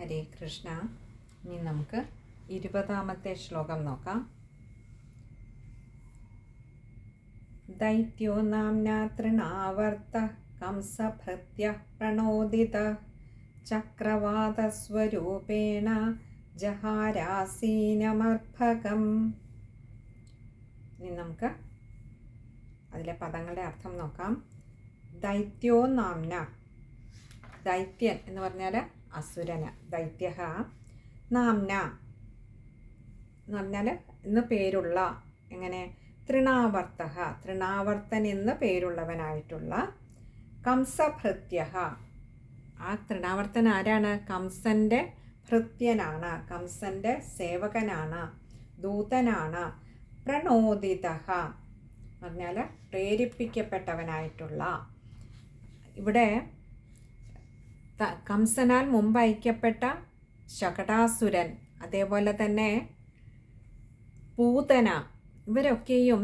ഹരേ കൃഷ്ണ. ഇനി നമുക്ക് ഇരുപതാമത്തെ ശ്ലോകം നോക്കാം. ദൈത്യോ നാംന തൃണാവർത്ത കംസഭൃത്യ പ്രണോദിത ചക്രവാതസ്വരൂപേണ ജഹാരാസീനമർഭകം. ഇനി നമുക്ക് അതിലെ പദങ്ങളുടെ അർത്ഥം നോക്കാം. ദൈത്യോ നാംന. ദൈത്യൻ എന്ന് പറഞ്ഞാൽ അസുരന് ദൈത്യ നാംന. എന്ന് എന്ന് പേരുള്ള എങ്ങനെ? തൃണാവർത്ത തൃണാവർത്തൻ എന്ന് പേരുള്ളവനായിട്ടുള്ള കംസഭൃത്യ ആ തൃണാവർത്തൻ ആരാണ്? കംസന്റെ ഭൃത്യനാണ് കംസന്റെ സേവകനാണ് ദൂതനാണ് പ്രണോദിത പറഞ്ഞാൽ പ്രേരിപ്പിക്കപ്പെട്ടവനായിട്ടുള്ള. ഇവിടെ കംസനാൽ മുമ്പ് ഐക്യപ്പെട്ട ശകടാസുരൻ അതേപോലെ തന്നെ പൂതന ഇവരൊക്കെയും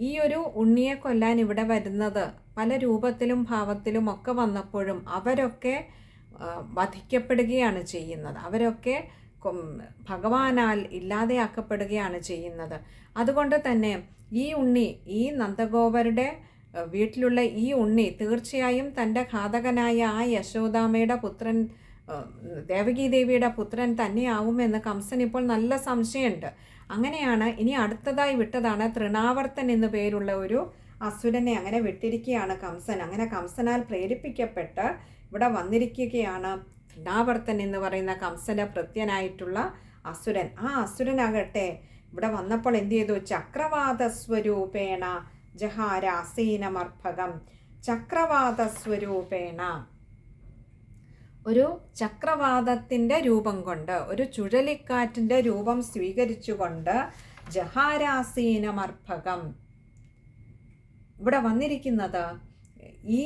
ഈ ഒരു ഉണ്ണിയെ കൊല്ലാൻ ഇവിടെ വരുന്നത് പല രൂപത്തിലും ഭാവത്തിലും ഒക്കെ വന്നപ്പോഴും അവരൊക്കെ വധിക്കപ്പെടുകയാണ് ചെയ്യുന്നത്. അവരൊക്കെ ഭഗവാനാൽ ഇല്ലാതെയാക്കപ്പെടുകയാണ് ചെയ്യുന്നത്. അതുകൊണ്ട് തന്നെ ഈ ഉണ്ണി ഈ നന്ദഗോപരുടെ വീട്ടിലുള്ള ഈ ഉണ്ണി തീർച്ചയായും തന്റെ ഘാതകനായ ആ യശോദാമയുടെ പുത്രൻ ദേവകീദേവിയുടെ ദേവകി ദേവിയുടെ പുത്രൻ തന്നെയാവുമെന്ന് കംസൻ ഇപ്പോൾ നല്ല സംശയമുണ്ട്. അങ്ങനെയാണ് ഇനി അടുത്തതായി വിട്ടതാണ് തൃണാവർത്തൻ എന്നു പേരുള്ള ഒരു അസുരനെ അങ്ങനെ വിട്ടിരിക്കുകയാണ് കംസൻ. അങ്ങനെ കംസനാൽ പ്രേരിപ്പിക്കപ്പെട്ട് ഇവിടെ വന്നിരിക്കുകയാണ് തൃണാവർത്തൻ എന്ന് പറയുന്ന കംസന്റെ ഭൃത്യനായിട്ടുള്ള അസുരൻ. ആ അസുരനാകട്ടെ ഇവിടെ വന്നപ്പോൾ എന്ത് ചെയ്തു? ചക്രവാത സ്വരൂപേണ ജഹാരാസീനമർഭകം ചക്രവാത സ്വരൂപേണ ഒരു ചക്രവാതത്തിന്റെ രൂപം കൊണ്ട് ഒരു ചുഴലിക്കാറ്റിന്റെ രൂപം സ്വീകരിച്ചുകൊണ്ട് ജഹാരാസീനമർഭകം. ഇവിടെ വന്നിരിക്കുന്നത് ഈ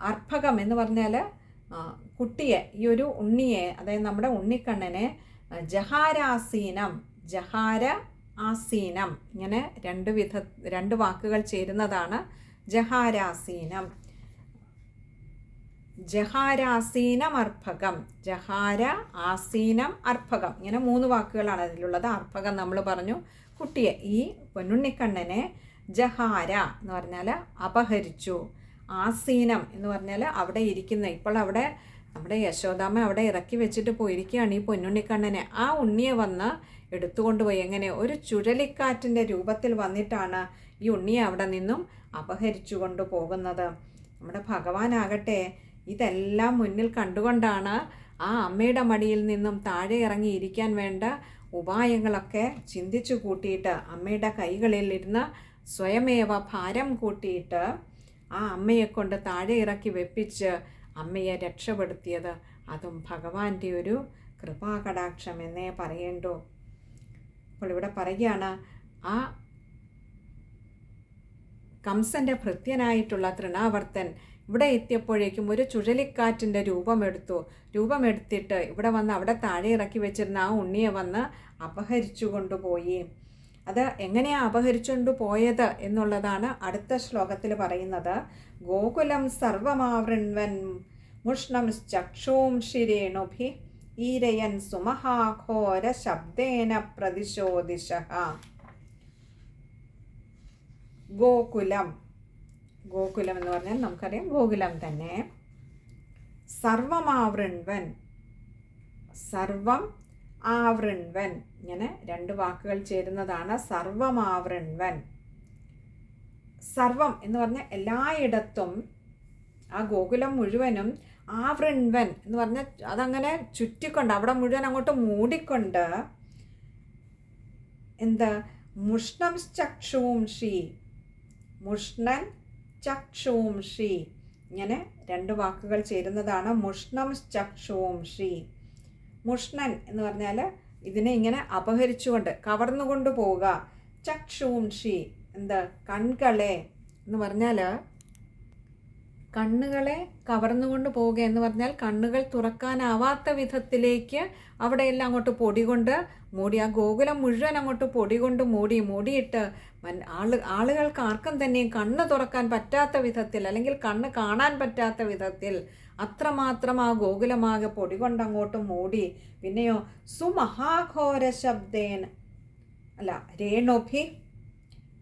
അർഭകം എന്ന് പറഞ്ഞാൽ കുട്ടിയെ ഈ ഒരു ഉണ്ണിയെ അതായത് നമ്മുടെ ഉണ്ണിക്കണ്ണനെ ജഹാരാസീനം ജഹാര ആസീനം. ഇങ്ങനെ രണ്ട് വിധ രണ്ട് വാക്കുകൾ ചേരുന്നതാണ് ജഹാരാസീനം. ജഹാരാസീനം അർഭകം. ജഹാര ആസീനം അർഭകം. ഇങ്ങനെ മൂന്ന് വാക്കുകളാണ് അതിലുള്ളത്. അർഭകം നമ്മൾ പറഞ്ഞു കുട്ടിയെ ഈ പൊന്നുണ്ണിക്കണ്ണനെ ജഹാര എന്ന് പറഞ്ഞാൽ അപഹരിച്ചു. ആസീനം എന്ന് പറഞ്ഞാൽ അവിടെ ഇരിക്കുന്ന ഇപ്പോൾ അവിടെ നമ്മുടെ യശോദാമ്മ അവിടെ ഇറക്കി വെച്ചിട്ട് പോയിരിക്കുകയാണ് ഈ പൊന്നുണ്ണിക്കണ്ണനെ. ആ ഉണ്ണിയെ വന്ന് എടുത്തുകൊണ്ടുപോയി. എങ്ങനെ? ഒരു ചുഴലിക്കാറ്റിന്റെ രൂപത്തിൽ വന്നിട്ടാണ് ഈ ഉണ്ണിയെ അവിടെ നിന്നും അപഹരിച്ചു കൊണ്ടു പോകുന്നത്. നമ്മുടെ ഭഗവാനാകട്ടെ ഇതെല്ലാം മുന്നിൽ കണ്ടുകൊണ്ടാണ് ആ അമ്മയുടെ മടിയിൽ നിന്നും താഴെ ഇറങ്ങി ഇരിക്കാൻ വേണ്ട ഉപായങ്ങളൊക്കെ ചിന്തിച്ചു കൂട്ടിയിട്ട് അമ്മയുടെ കൈകളിൽ ഇരുന്ന് സ്വയമേവ ഭാരം കൂട്ടിയിട്ട് ആ അമ്മയെ കൊണ്ട് താഴെ ഇറക്കി വെപ്പിച്ച് അമ്മയെ രക്ഷപ്പെടുത്തിയത്. അതും ഭഗവാന്റെ ഒരു കൃപാകടാക്ഷം എന്നേ പറയേണ്ടൂ അപ്പോൾ ഇവിടെ പറയുകയാണ് ആ കംസന്റെ ഭൃത്യനായിട്ടുള്ള തൃണാവർത്തൻ ഇവിടെ എത്തിയപ്പോഴേക്കും ഒരു ചുഴലിക്കാറ്റിന്റെ രൂപമെടുത്തു. രൂപമെടുത്തിട്ട് ഇവിടെ വന്ന് അവിടെ താഴെ ഇറക്കി വെച്ചിരുന്ന ആ ഉണ്ണിയെ വന്ന് അപഹരിച്ചു കൊണ്ടുപോയി അത് എങ്ങനെയാണ് അപഹരിച്ചുകൊണ്ട് പോയത് എന്നുള്ളതാണ് അടുത്ത ശ്ലോകത്തിൽ പറയുന്നത്. ഗോകുലം സർവമാവൃൺവൻ മുഷ്ണം ചക്ഷൂം ശിരേണുഭി ഈരയൻ സുമഹാഘോര ശബ്ദേന പ്രതിശോദിശ ഗോകുലം. ഗോകുലം എന്ന് പറഞ്ഞാൽ നമുക്കറിയാം ഗോകുലം തന്നെ. സർവമാവൃൺവൻ സർവം ആവൃൺവൻ ഇങ്ങനെ രണ്ട് വാക്കുകൾ ചേരുന്നതാണ് സർവമാവൃൺവൻ സർവം എന്ന് പറഞ്ഞാൽ എല്ലായിടത്തും ആ ഗോകുലം മുഴുവനും ആവൃൺവൻ എന്ന് പറഞ്ഞാൽ അതങ്ങനെ ചുറ്റിക്കൊണ്ട് അവിടെ മുഴുവൻ അങ്ങോട്ട് മൂടിക്കൊണ്ട് എന്താ? മുഷ്ണം ചക്ഷൂംഷി മുഷ്ണൻ ചക്ഷൂംഷി ഇങ്ങനെ രണ്ട് വാക്കുകൾ ചേരുന്നതാണ് മുഷ്ണം ചക്ഷൂംഷി മുഷ്ണൻ എന്ന് പറഞ്ഞാൽ ഇതിനെ ഇങ്ങനെ അപഹരിച്ചുകൊണ്ട് കവർന്നുകൊണ്ട് പോവുക ചക്ഷൂംഷി എന്താ? കൺകളെ എന്ന് പറഞ്ഞാൽ കണ്ണുകളെ കവർന്നുകൊണ്ട് പോവുക എന്ന് പറഞ്ഞാൽ കണ്ണുകൾ തുറക്കാനാവാത്ത വിധത്തിലേക്ക് അവിടെയെല്ലാം അങ്ങോട്ട് പൊടി കൊണ്ട് മൂടി ആ ഗോകുലം മുഴുവൻ അങ്ങോട്ട് പൊടി കൊണ്ട് മൂടി മൂടിയിട്ട് ആൾ ആളുകൾക്ക് ആർക്കും തന്നെയും കണ്ണ് തുറക്കാൻ പറ്റാത്ത വിധത്തിൽ അല്ലെങ്കിൽ കണ്ണ് കാണാൻ പറ്റാത്ത വിധത്തിൽ അത്രമാത്രം ആ ഗോകുലമാകെ പൊടി കൊണ്ട് അങ്ങോട്ട് മൂടി പിന്നെയോ സുമഹാഘോര ശബ്ദേൻ അല്ല രേണുഭി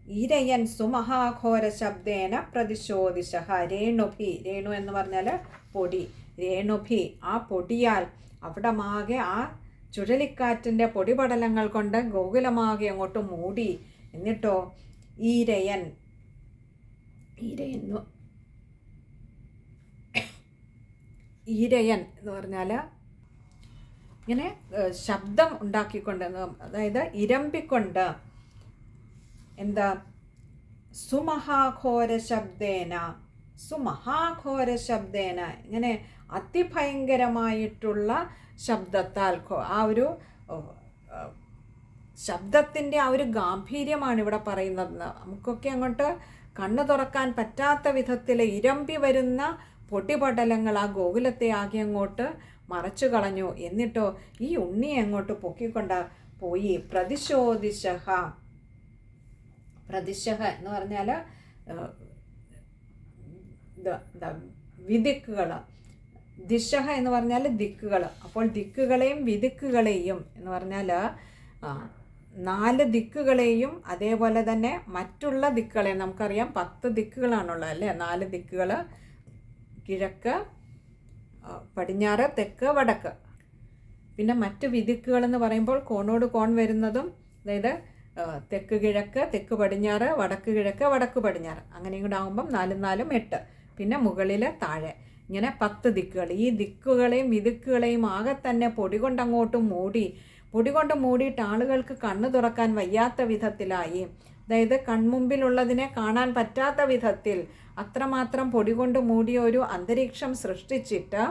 ഇരയൻ സുമഹാഘോര ശബ്ദേന പ്രതിശോധിശ. രേണുഭി. രേണു എന്ന് പറഞ്ഞാൽ പൊടി. രേണുഭി ആ പൊടിയാൽ അവിടമാകെ ആ ചുഴലിക്കാറ്റിന്റെ പൊടിപടലങ്ങൾ കൊണ്ട് ഗോകുലമാകെ അങ്ങോട്ട് മൂടി. എന്നിട്ടോ ഈരയൻ. എന്ന് ഈരയൻ എന്ന് പറഞ്ഞാൽ ഇങ്ങനെ ശബ്ദം ഉണ്ടാക്കിക്കൊണ്ട് അതായത് ഇരമ്പിക്കൊണ്ട് എന്താ? സുമഹാഘോര ശബ്ദേന. സുമഹാഘോര ശബ്ദേന. ഇങ്ങനെ അതിഭയങ്കരമായിട്ടുള്ള ശബ്ദത്താൽ ആ ഒരു ശബ്ദത്തിന്റെ ആ ഒരു ഗാംഭീര്യമാണ് ഇവിടെ പറയുന്നത്. നമുക്കൊക്കെ അങ്ങോട്ട് കണ്ണു തുറക്കാൻ പറ്റാത്ത വിധത്തിൽ ഇരമ്പി വരുന്ന പൊടിപടലങ്ങൾ ആ ഗോകുലത്തെ ആകെ അങ്ങോട്ട് മറച്ചു കളഞ്ഞു. എന്നിട്ടോ ഈ ഉണ്ണിയെ അങ്ങോട്ട് പൊക്കിക്കൊണ്ട് പോയി. പ്രതിശോധിശഹ. പ്രതിശഹ എന്ന് പറഞ്ഞാൽ എന്താ വിദിക്കുകൾ ദിശഹ എന്ന് പറഞ്ഞാൽ ദിക്കുകൾ അപ്പോൾ ദിക്കുകളെയും വിദിക്കുകളെയും എന്ന് പറഞ്ഞാൽ നാല് ദിക്കുകളെയും അതേപോലെ തന്നെ മറ്റുള്ള ദിക്കുകളെ നമുക്കറിയാം. പത്ത് ദിക്കുകളാണുള്ളത് അല്ലേ? നാല് ദിക്കുകൾ കിഴക്ക് പടിഞ്ഞാറ് തെക്ക് വടക്ക്. പിന്നെ മറ്റ് വിദിക്കുകൾ എന്ന് പറയുമ്പോൾ കോണോട് കോൺ വരുന്നതും അതായത് തെക്ക് കിഴക്ക് തെക്ക് പടിഞ്ഞാറ് വടക്ക് കിഴക്ക് വടക്ക് പടിഞ്ഞാറ്. അങ്ങനെയും കൂടെ ആകുമ്പം നാലും നാലും എട്ട്. പിന്നെ മുകളിൽ താഴെ. ഇങ്ങനെ പത്ത് ദിക്കുകൾ ഈ ദിക്കുകളെയും വിദിക്കുകളെയും ആകെ തന്നെ പൊടി കൊണ്ടങ്ങോട്ട് മൂടി പൊടി കൊണ്ട് മൂടിയിട്ട് ആളുകൾക്ക് കണ്ണു തുറക്കാൻ വയ്യാത്ത വിധത്തിലായി. അതായത് കൺമുമ്പിലുള്ളതിനെ കാണാൻ പറ്റാത്ത വിധത്തിൽ അത്രമാത്രം പൊടി കൊണ്ട് മൂടിയ ഒരു അന്തരീക്ഷം സൃഷ്ടിച്ചിട്ട്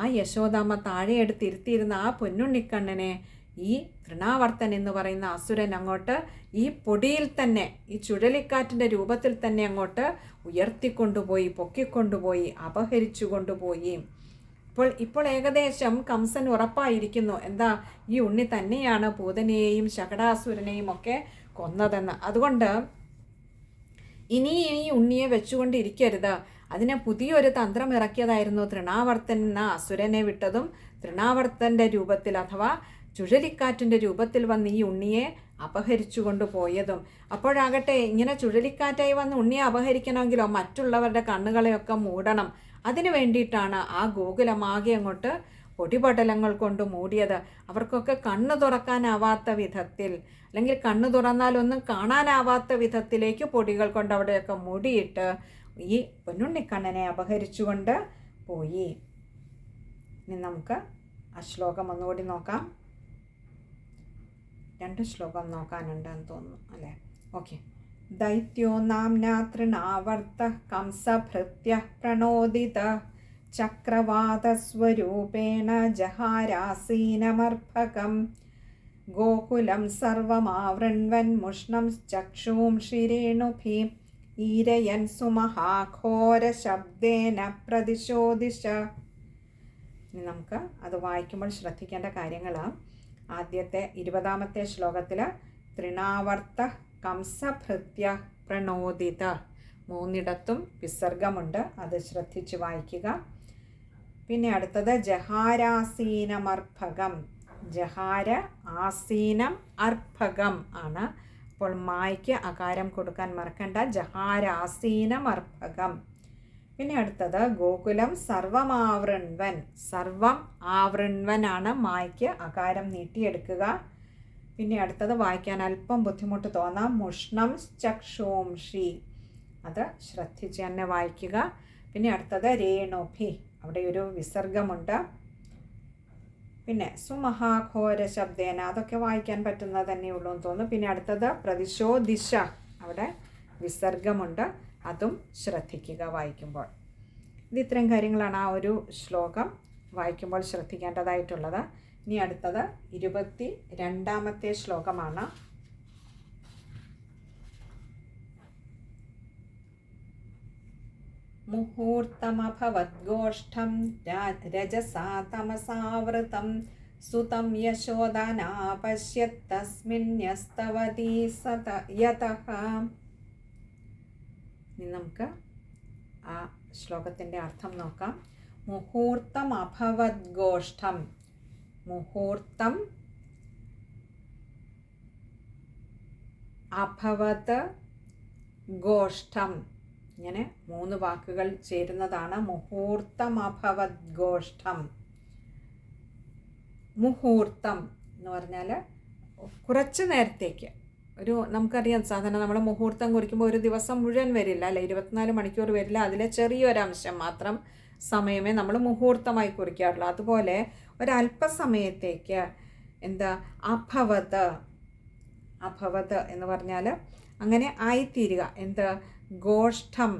ആ യശോദാമ്മ താഴെ എടുത്തിരുത്തിയിരുന്ന ആ പൊന്നുണ്ണിക്കണ്ണനെ ഈ ഘൃണാവർത്തൻ എന്ന് പറയുന്ന അസുരൻ അങ്ങോട്ട് ഈ പൊടിയിൽ തന്നെ ഈ ചുഴലിക്കാറ്റിന്റെ രൂപത്തിൽ തന്നെ അങ്ങോട്ട് ഉയർത്തിക്കൊണ്ടുപോയി പൊക്കിക്കൊണ്ടുപോയി അപഹരിച്ചു കൊണ്ടുപോയി. ഇപ്പോൾ ഇപ്പോൾ ഏകദേശം കംസൻ ഉറപ്പായിരിക്കുന്നു. എന്താ? ഈ ഉണ്ണി തന്നെയാണ് പൂതനെയും ശകടാസുരനെയും ഒക്കെ കൊന്നതെന്ന്. അതുകൊണ്ട് ഇനി ഈ ഉണ്ണിയെ വെച്ചുകൊണ്ടിരിക്കരുത്. അതിനെ പുതിയൊരു തന്ത്രം ഇറക്കിയതായിരുന്നു തൃണാവർത്തൻ എന്ന അസുരനെ വിട്ടതും തൃണാവർത്തന്റെ രൂപത്തിൽ അഥവാ ചുഴലിക്കാറ്റിന്റെ രൂപത്തിൽ വന്ന് ഈ ഉണ്ണിയെ അപഹരിച്ചു കൊണ്ടുപോയതും അപ്പോഴാകട്ടെ ഇങ്ങനെ ചുഴലിക്കാറ്റായി വന്ന് ഉണ്ണിയെ അപഹരിക്കണമെങ്കിലോ മറ്റുള്ളവരുടെ കണ്ണുകളെയൊക്കെ മൂടണം. അതിനു വേണ്ടിയിട്ടാണ് ആ ഗോകുലമാകെ അങ്ങോട്ട് പൊടിപടലങ്ങൾ കൊണ്ട് മൂടിയത്. അവർക്കൊക്കെ കണ്ണ് തുറക്കാനാവാത്ത വിധത്തിൽ അല്ലെങ്കിൽ കണ്ണ് തുറന്നാലൊന്നും കാണാനാവാത്ത വിധത്തിലേക്ക് പൊടികൾ കൊണ്ട് അവിടെയൊക്കെ മൂടിയിട്ട് ഈ പൊന്നുണ്ണിക്കണ്ണനെ അപഹരിച്ചുകൊണ്ട് പോയി. ഇനി നമുക്ക് ആ ശ്ലോകം ഒന്നുകൂടി നോക്കാം. രണ്ട് ശ്ലോകം നോക്കാനുണ്ടെന്ന് തോന്നുന്നു അല്ലേ? ഓക്കെ ദൈത്യോ നാംനാ തൃണാവർത്ത കംസഭൃത്യ പ്രണോദിത ചക്രവാതസ്വരൂപേണ ജഹാരാസീനമർഭകം. ഗോകുലം സർവമാവൃൺവൻ മുഷ്ണം ചക്ഷൂം ശിരേണുഭി. ഈരയൻ സുമഹാഘോര ശബ്ദേന പ്രതിശോധിച്ച ഇനി നമുക്ക് അത് വായിക്കുമ്പോൾ ശ്രദ്ധിക്കേണ്ട കാര്യങ്ങൾ ആദ്യത്തെ ഇരുപതാമത്തെ ശ്ലോകത്തിൽ തൃണാവർത്ത കംസഭൃത്യ പ്രണോദിത. മൂന്നിടത്തും വിസർഗമുണ്ട്. അത് ശ്രദ്ധിച്ച് വായിക്കുക. പിന്നെ അടുത്തത് ജഹാരാസീനമർഭകം. ജഹാര ആസീനം അർഭകം ആണ്. അപ്പോൾ മായ്ക്ക് അകാരം കൊടുക്കാൻ മറക്കണ്ട. ജഹാരാസീനം അർഭകം പിന്നെ അടുത്തത് ഗോകുലം സർവമാവൃൺവൻ സർവം ആവൃൺവനാണ് മായ്ക്ക് അകാരം നീട്ടിയെടുക്കുക. പിന്നെ അടുത്തത് വായിക്കാൻ അല്പം ബുദ്ധിമുട്ട് തോന്നാം. മുഷ്ണം ചക്ഷോംഷി അത് ശ്രദ്ധിച്ച് തന്നെ വായിക്കുക. പിന്നെ അടുത്തത് രേണുഭി. അവിടെ ഒരു വിസർഗമുണ്ട്. പിന്നെ സുമഹാഘോര ശബ്ദേന. അതൊക്കെ വായിക്കാൻ പറ്റുന്നത് തന്നെയുള്ളൂ എന്ന് തോന്നുന്നു. പിന്നെ അടുത്തത് പ്രതിശോദിശ അവിടെ വിസർഗമുണ്ട്. അതും ശ്രദ്ധിക്കുക വായിക്കുമ്പോൾ. ഇത് ഇത്രയും കാര്യങ്ങളാണ് ആ ഒരു ശ്ലോകം. വായിക്കുമ്പോൾ ശ്രദ്ധിക്കേണ്ടതായിട്ടുള്ളത്. ഇനി അടുത്തത് ഇരുപത്തി രണ്ടാമത്തെ ശ്ലോകമാണ്. മുഹൂർത്തമഭവദ്ഗോഷ്ഠം രജസാ തമസാവൃതം സുതം യശോദനാ പശ്യത്തസ്മിന്യസ്തവതീ സത യതഃ ഇനി നമുക്ക് ആ ശ്ലോകത്തിന്റെ അർത്ഥം നോക്കാം. മുഹൂർത്തം അഭവദ്ഗോഷ്ഠം മുഹൂർത്തം അഭവത് ഗോഷ്ഠം ഇങ്ങനെ മൂന്ന് വാക്കുകൾ ചേരുന്നതാണ്. മുഹൂർത്തം അഭവത് ഗോഷ്ഠം മുഹൂർത്തം എന്ന് പറഞ്ഞാൽ കുറച്ച് നേരത്തേക്ക്. ഒരു നമുക്കറിയാം സാധാരണ നമ്മൾ മുഹൂർത്തം കുറിക്കുമ്പോൾ ഒരു ദിവസം മുഴുവൻ വരില്ല അല്ലെ? ഇരുപത്തിനാല് മണിക്കൂർ വരില്ല. അതിലെ ചെറിയൊരംശം മാത്രം സമയമേ നമ്മൾ മുഹൂർത്തമായി കുറിക്കാറുള്ളൂ. അതുപോലെ ഒരല്പസമയത്തേക്ക് എന്താ അഭവത് അഭവത് എന്ന് പറഞ്ഞാൽ അങ്ങനെ ആയിത്തീരുക. എന്ത് ഗോഷ്ഠം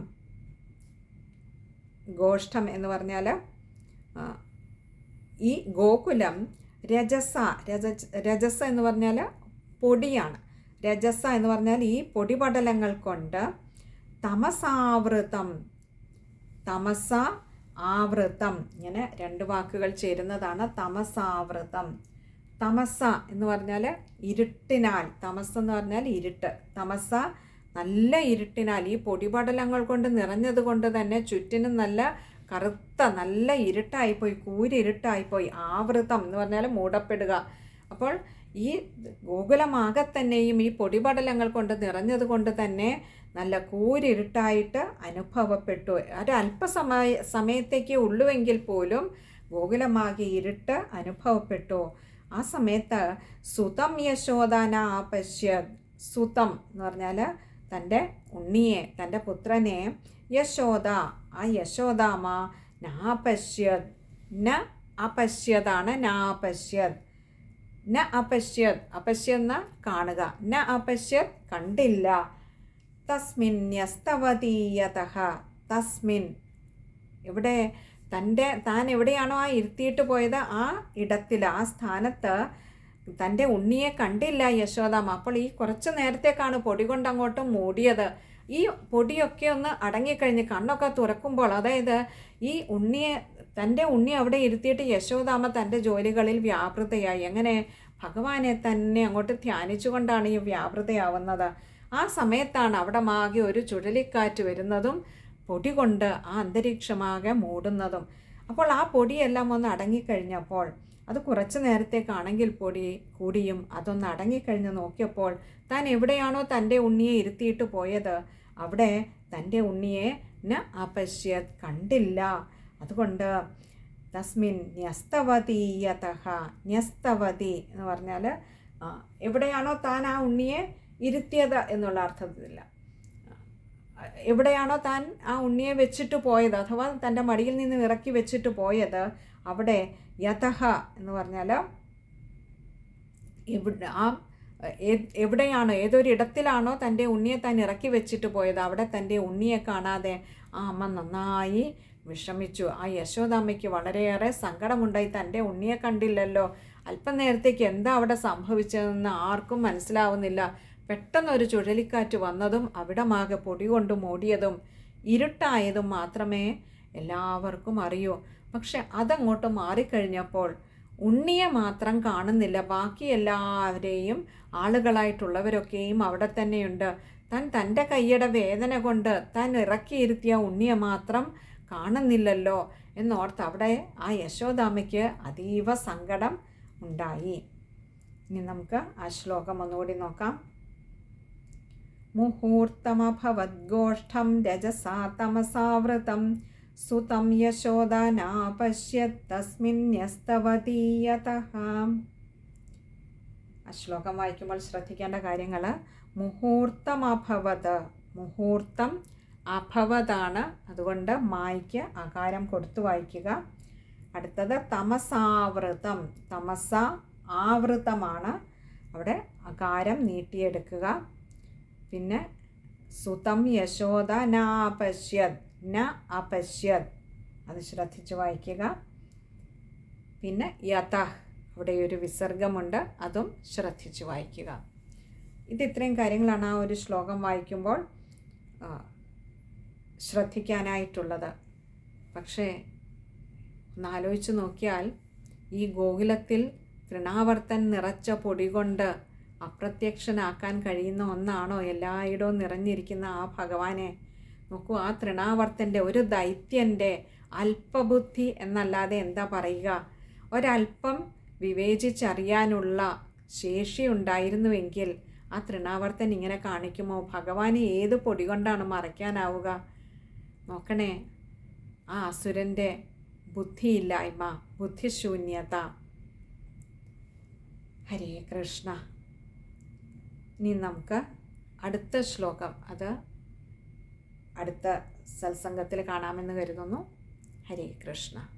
ഗോഷ്ഠം എന്ന് പറഞ്ഞാൽ ഈ ഗോകുലം രജസ രജ രജസ എന്ന് പറഞ്ഞാൽ പൊടിയാണ്. രജസ എന്ന് പറഞ്ഞാൽ ഈ പൊടിപടലങ്ങൾ കൊണ്ട് തമസാവൃതം തമസ ആവൃതം ഇങ്ങനെ രണ്ട് വാക്കുകൾ ചേരുന്നതാണ് തമസാവൃതം. തമസ എന്ന് പറഞ്ഞാൽ ഇരുട്ടിനാൽ തമസ് എന്ന് പറഞ്ഞാൽ ഇരുട്ട്. തമസ നല്ല ഇരുട്ടിനാൽ ഈ പൊടിപടലങ്ങൾ കൊണ്ട് നിറഞ്ഞത് കൊണ്ട് തന്നെ ചുറ്റിനും നല്ല കറുത്ത നല്ല ഇരുട്ടായിപ്പോയി കൂരിരുട്ടായിപ്പോയി. ആവൃതം എന്ന് പറഞ്ഞാൽ മൂടപ്പെടുക. അപ്പോൾ ഈ ഗോകുലമാകെ തന്നെയും ഈ പൊടിപടലങ്ങൾ കൊണ്ട് നിറഞ്ഞത് കൊണ്ട് തന്നെ നല്ല കൂരിരുട്ടായിട്ട് അനുഭവപ്പെട്ടു. ഒരു അല്പസമയ സമയത്തേക്ക് ഉള്ളുവെങ്കിൽ പോലും ഗോകുലമാകെ ഇരുട്ട് അനുഭവപ്പെട്ടു. ആ സമയത്ത് സുതം യശോദാന പശ്യ സുതം എന്ന് പറഞ്ഞാൽ തന്റെ ഉണ്ണിയെ തന്റെ പുത്രനെ യശോദ ആ യശോദാമ നാപശ്യത് ന അപശ്യതാണ് നാപശ്യത് ന അപശ്യത് അപശ്യെന്ന കാണുക. ന അപശ്യത് കണ്ടില്ല. തസ്മിൻ ന്യസ്തവതീയത. തസ്മിൻ. ഇവിടെ തന്റെ താൻ എവിടെയാണോ ആ ഇരുത്തിയിട്ട് പോയത്? ആ ഇടത്തിൽ ആ സ്ഥാനത്ത് തന്റെ ഉണ്ണിയെ കണ്ടില്ല യശോദാമ്മ. അപ്പോൾ ഈ കുറച്ച് നേരത്തേക്കാണ് പൊടി കൊണ്ട് അങ്ങോട്ട് മൂടിയത്. ഈ പൊടിയൊക്കെ ഒന്ന് അടങ്ങിക്കഴിഞ്ഞ് കണ്ണൊക്കെ തുറക്കുമ്പോൾ അതായത് ഈ ഉണ്ണിയെ തന്റെ ഉണ്ണി അവിടെ ഇരുത്തിയിട്ട് യശോദാമ തന്റെ ജോലികളിൽ വ്യാപൃതയായി. എങ്ങനെ? ഭഗവാനെ തന്നെ അങ്ങോട്ട് ധ്യാനിച്ചുകൊണ്ടാണ് ഈ വ്യാപൃതയാവുന്നത്. ആ സമയത്താണ് അവിടെ മാകെ ഒരു ചുഴലിക്കാറ്റ് വരുന്നതും പൊടി കൊണ്ട് ആ അന്തരീക്ഷമാകെ മൂടുന്നതും. അപ്പോൾ ആ പൊടിയെല്ലാം ഒന്ന് അടങ്ങിക്കഴിഞ്ഞപ്പോൾ അത് കുറച്ച് നേരത്തേക്കാണെങ്കിൽ പൊടി കൂടിയും അതൊന്ന് അടങ്ങിക്കഴിഞ്ഞ് നോക്കിയപ്പോൾ താൻ എവിടെയാണോ തന്റെ ഉണ്ണിയെ ഇരുത്തിയിട്ട് പോയത്? അവിടെ തന്റെ ഉണ്ണിയെ ന അപശ്യത് കണ്ടില്ല. അതുകൊണ്ട് തസ്മിൻ ന്യസ്തവതീയതഹ ന്യസ്തവതി എന്ന് പറഞ്ഞാൽ എവിടെയാണോ താൻ ആ ഉണ്ണിയെ ഇരുത്തിയത് എന്നുള്ള അർത്ഥത്തിലില്ല എവിടെയാണോ താൻ ആ ഉണ്ണിയെ വെച്ചിട്ട് പോയത് അഥവാ തന്റെ മടിയിൽ നിന്ന് ഇറക്കി വെച്ചിട്ട് പോയത് അവിടെ യഥഹ എന്ന് പറഞ്ഞാൽ എവിടെ ആ എവിടെയാണോ ഏതൊരിടത്തിലാണോ തന്റെ ഉണ്ണിയെ താൻ ഇറക്കി വെച്ചിട്ട് പോയത് അവിടെ തന്റെ ഉണ്ണിയെ കാണാതെ ആ അമ്മ നന്നായി വിഷമിച്ചു. ആ യശോദാമ്മയ്ക്ക് വളരെയേറെ സങ്കടമുണ്ടായി. തന്റെ ഉണ്ണിയെ കണ്ടില്ലല്ലോ. അല്പം നേരത്തേക്ക് എന്താ അവിടെ സംഭവിച്ചതെന്ന് ആർക്കും മനസ്സിലാവുന്നില്ല. പെട്ടെന്നൊരു ചുഴലിക്കാറ്റ് വന്നതും അവിടമാകെ പൊടി കൊണ്ട് മൂടിയതും ഇരുട്ടായതും മാത്രമേ എല്ലാവർക്കും അറിയൂ. പക്ഷെ അതങ്ങോട്ട് മാറിക്കഴിഞ്ഞപ്പോൾ ഉണ്ണിയെ മാത്രം കാണുന്നില്ല. ബാക്കി എല്ലാവരെയും ആളുകളായിട്ടുള്ളവരൊക്കെയും അവിടെ തന്നെയുണ്ട്. താൻ തന്റെ കൈയുടെ വേദന കൊണ്ട് താൻ ഇറക്കിയിരുത്തിയ ഉണ്ണിയെ മാത്രം കാണുന്നില്ലല്ലോ എന്നോർത്ത് അവിടെ ആ യശോദാമയ്ക്ക് അതീവ സങ്കടം ഉണ്ടായി. ഇനി നമുക്ക് ആ ശ്ലോകം ഒന്നുകൂടി നോക്കാം. മുഹൂർത്തമഭവദ്ഗോഷ്ഠം രജസാ തമസാവൃതം സുതം യശോദനാപശ്യത്തസ്മിന്യസ്തവതീയത ആ ശ്ലോകം വായിക്കുമ്പോൾ ശ്രദ്ധിക്കേണ്ട കാര്യങ്ങൾ മുഹൂർത്തമഭവത് മുഹൂർത്തം അഭവതാണ് അതുകൊണ്ട് മായ്ക്ക് ആകാരം കൊടുത്തു വായിക്കുക. അടുത്തത് തമസാവൃതം. തമസ ആവൃതമാണ്. അവിടെ അകാരം നീട്ടിയെടുക്കുക. പിന്നെ സുതം യശോദ ന അപശ്യത് ന അപശ്യത് അത് ശ്രദ്ധിച്ച് വായിക്കുക. പിന്നെ യഥ. അവിടെ ഒരു വിസർഗമുണ്ട്. അതും ശ്രദ്ധിച്ച് വായിക്കുക. ഇത് ഇത്രയും കാര്യങ്ങളാണ് ആ ഒരു ശ്ലോകം വായിക്കുമ്പോൾ ശ്രദ്ധിക്കാനായിട്ടുള്ളത്. പക്ഷേ ഒന്ന് ആലോചിച്ച് നോക്കിയാൽ ഈ ഗോകുലത്തിൽ തൃണാവർത്തൻ നിറച്ച പൊടി കൊണ്ട് അപ്രത്യക്ഷനാക്കാൻ കഴിയുന്ന ഒന്നാണോ എല്ലായിടവും നിറഞ്ഞിരിക്കുന്ന ആ ഭഗവാനെ? നോക്കൂ ആ തൃണാവർത്തന്റെ ഒരു ദൈത്യന്റെ അല്പബുദ്ധി എന്നല്ലാതെ എന്താ പറയുക? ഒരല്പം വിവേചിച്ചറിയാനുള്ള ശേഷി ഉണ്ടായിരുന്നുവെങ്കിൽ ആ തൃണാവർത്തൻ ഇങ്ങനെ കാണിക്കുമോ? ഭഗവാനെ ഏത് പൊടി കൊണ്ടാണ് മറയ്ക്കാനാവുക? നോക്കണേ. ആ അസുരന്റെ ബുദ്ധിയില്ലായ്മ ബുദ്ധിശൂന്യത. ഹരേ കൃഷ്ണ. ഇനി നമുക്ക് അടുത്ത ശ്ലോകം അത് അടുത്ത സത്സംഗത്തിൽ കാണാമെന്ന് കരുതുന്നു. ഹരേ കൃഷ്ണ.